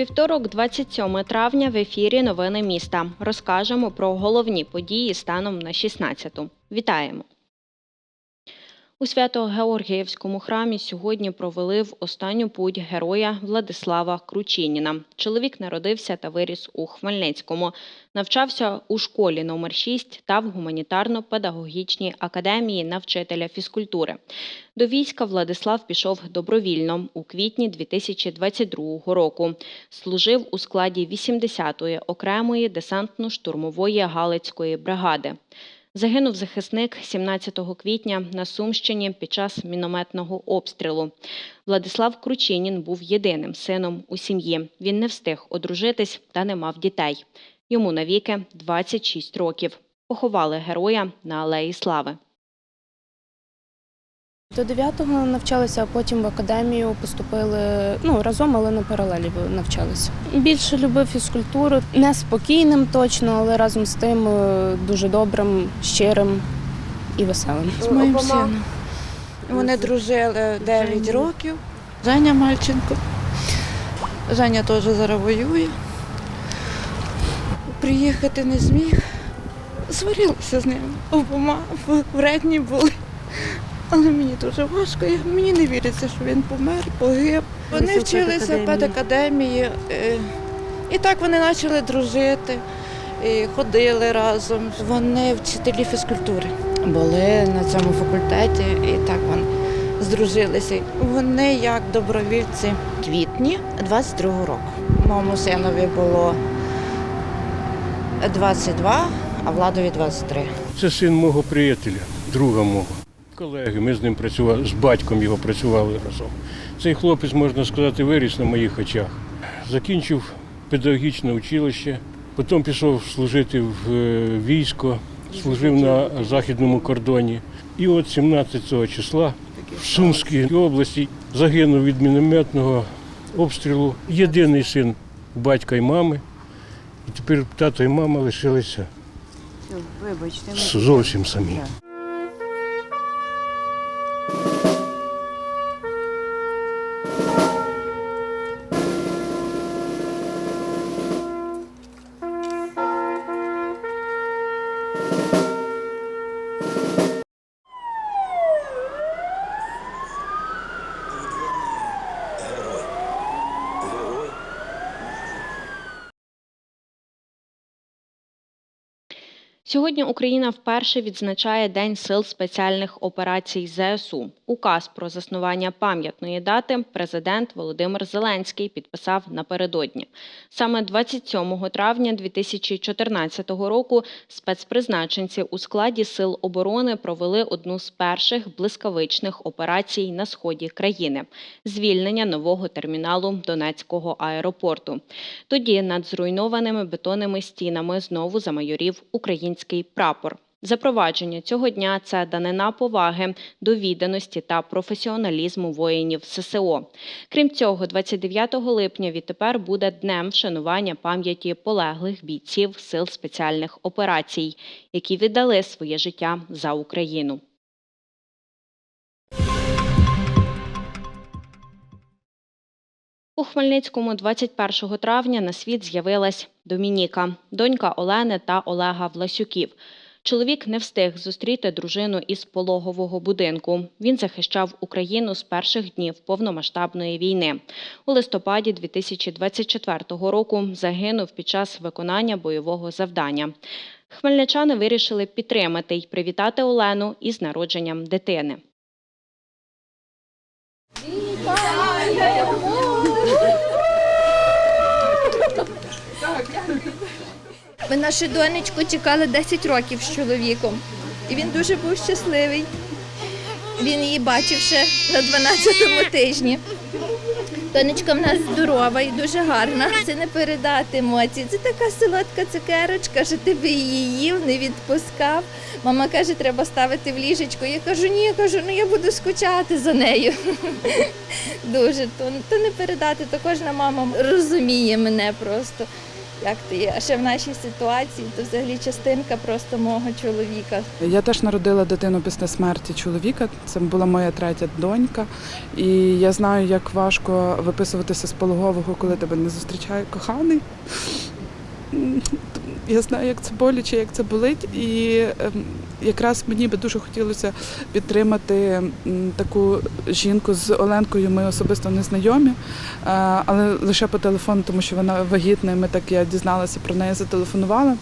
Вівторок, 27 травня, в ефірі Новини міста. Розкажемо про головні події станом на 16-ту. Вітаємо! У Свято-Георгіївському храмі сьогодні провели в останню путь героя Владислава Кручиніна. Чоловік народився та виріс у Хмельницькому. Навчався у школі номер 6 та в гуманітарно-педагогічній академії на вчителя фізкультури. До війська Владислав пішов добровільно у квітні 2022 року. Служив у складі 80-ї окремої десантно-штурмової Галицької бригади. Загинув захисник 17 квітня на Сумщині під час мінометного обстрілу. Владислав Кручинін був єдиним сином у сім'ї. Він не встиг одружитись та не мав дітей. Йому навіки 26 років. Поховали героя на Алеї Слави. До 9-го навчалися, а потім в академію поступили ну, разом, але на паралелі навчалися. Більше любив фізкультуру, не спокійним точно, але разом з тим е, дуже добрим, щирим і веселим. з моїм сином. Вони дружили 9 років. Женя Мальченко. Женя теж зараз воює. Приїхати не зміг. Сварилися з ним. Обома вредні були. Але мені дуже важко. і Мені не віриться, що він помер, погиб. Вони вчилися в педакадемії. е, І так вони почали дружити, і ходили разом. Вони вчителі фізкультури були на цьому факультеті, і так вони здружилися. Вони як добровільці квітні 22-го року. Моєму синові було 22, а владові 23. Це син мого приятеля, друга мого. Колеги, ми з ним працювали, з батьком його працювали разом. Цей хлопець, можна сказати, виріс на моїх очах. Закінчив педагогічне училище, потім пішов служити в е, військо, служив на західному кордоні. І от 17 числа в Сумській області загинув від мінометного обстрілу єдиний син батька і мами. І тепер тато і мама лишилися Вибачте, зовсім самі. Сьогодні Україна вперше відзначає День сил спеціальних операцій ЗСУ. Указ про заснування пам'ятної дати президент Володимир Зеленський підписав напередодні. Саме 27 травня 2014 року спецпризначенці у складі сил оборони провели одну з перших блискавичних операцій на сході країни звільнення нового терміналу Донецького аеропорту. Тоді над зруйнованими бетонними стінами знову замайорів український прапор. Запровадження цього дня це данина поваги до відданості та професіоналізму воїнів ССО. Крім цього, 29 липня відтепер буде днем вшанування пам'яті полеглих бійців сил спеціальних операцій, які віддали своє життя за Україну. У Хмельницькому 21 травня на світ з'явилась Домініка, донька Олени та Олега Власюків. Чоловік не встиг зустріти дружину із пологового будинку. Він захищав Україну з перших днів повномасштабної війни. У листопаді 2024 року загинув під час виконання бойового завдання. Хмельничани вирішили підтримати й привітати Олену із народженням дитини. Ми нашу донечку чекали 10 років з чоловіком. І він дуже був щасливий. Він її бачив ще на 12-му тижні. Донечка в нас здорова і дуже гарна. Це не передати емоції. Це така солодка цукерочка, що ти би її їв, не відпускав. Мама каже, треба ставити в ліжечко. Я кажу, ні, я кажу, ну я буду скучати за нею. Дуже то, то не передати, то кожна мама розуміє мене просто. Як то є. А ще в нашій ситуації то взагалі частинка просто мого чоловіка. Я теж народила дитину після смерті чоловіка. Це була моя третя донька. І я знаю, як важко виписуватися з пологового, коли тебе не зустрічає коханий. Я знаю, як це боляче, як це болить. І ем, якраз мені би дуже хотілося підтримати таку жінку з Оленкою. Ми особисто не знайомі, але лише по телефону, тому що вона вагітна. і Ми так я дізналася про неї, зателефонувала.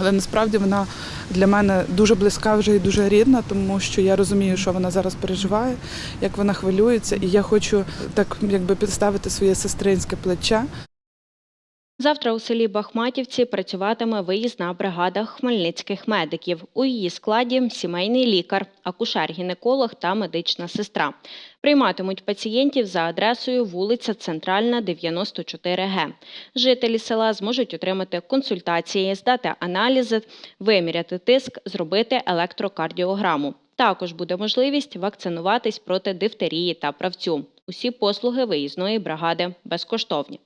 Але насправді вона для мене дуже близька вже і дуже рідна, тому що я розумію, що вона зараз переживає, як вона хвилюється, і я хочу так якби підставити своє сестринське плече. Завтра у селі Бахматівці працюватиме виїзна бригада хмельницьких медиків. У її складі сімейний лікар, акушер-гінеколог та медична сестра. Прийматимуть пацієнтів за адресою вулиця Центральна, 94Г. Жителі села зможуть отримати консультації, здати аналізи, виміряти тиск, зробити електрокардіограму. Також буде можливість вакцинуватись проти дифтерії та правцю. Усі послуги виїзної бригади безкоштовні.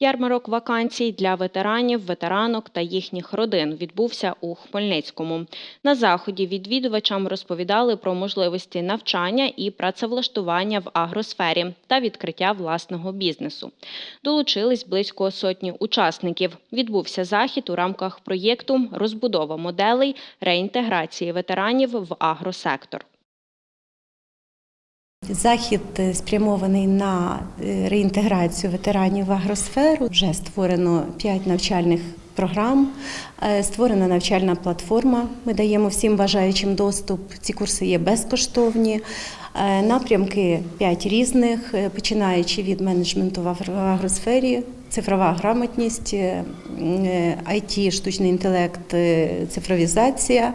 Ярмарок вакансій для ветеранів, ветеранок та їхніх родин відбувся у Хмельницькому. На заході відвідувачам розповідали про можливості навчання і працевлаштування в агросфері та відкриття власного бізнесу. Долучились близько сотні учасників. Відбувся захід у рамках проєкту Розбудова моделей реінтеграції ветеранів в агросектор. Захід е, спрямований на е, реінтеграцію ветеранів в агросферу. Вже створено 5 навчальних програм, е, створена навчальна платформа. Ми даємо всім бажаючим доступ. Ці курси є безкоштовні. Е, напрямки п'ять різних, е, починаючи від менеджменту в агросфері, цифрова грамотність, е, IT, штучний інтелект, цифровізація,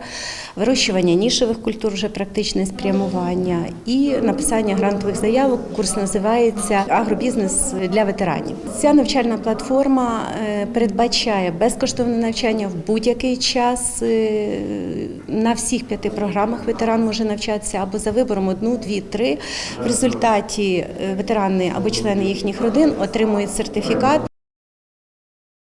вирощування нішевих культур, вже практичне спрямування і написання грантових заявок. Курс називається Агробізнес для ветеранів. Ця навчальна платформа передбачає безкоштовне навчання в будь-який час. На всіх п'яти програмах ветеран може навчатися або за вибором одну-дві. 2-3. В результаті е, ветерани або члени їхніх родин отримують сертифікат.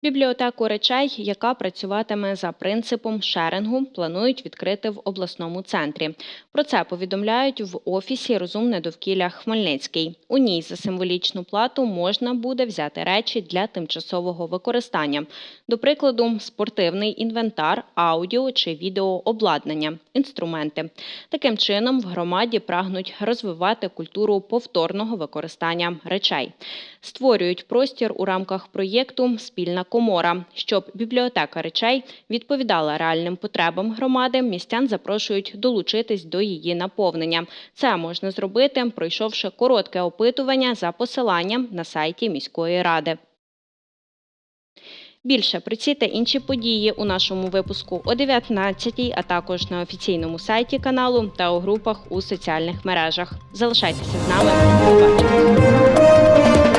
Бібліотеку речей, яка працюватиме за принципом шерингу, планують відкрити в обласному центрі. Про це повідомляють в офісі Розумне довкілля Хмельницький. У ній за символічну плату можна буде взяти речі для тимчасового використання. До прикладу, спортивний інвентар, аудіо чи відеообладнання, інструменти. Таким чином, в громаді прагнуть розвивати культуру повторного використання речей. Створюють простір у рамках проєкту Спільна комора. Щоб бібліотека речей відповідала реальним потребам громади, містян запрошують долучитись до її наповнення. Це можна зробити, пройшовши коротке опитування за посиланням на сайті міської ради. Більше про ці та інші події у нашому випуску о 19 а також на офіційному сайті каналу та у групах у соціальних мережах. Залишайтеся з нами. Побачимось!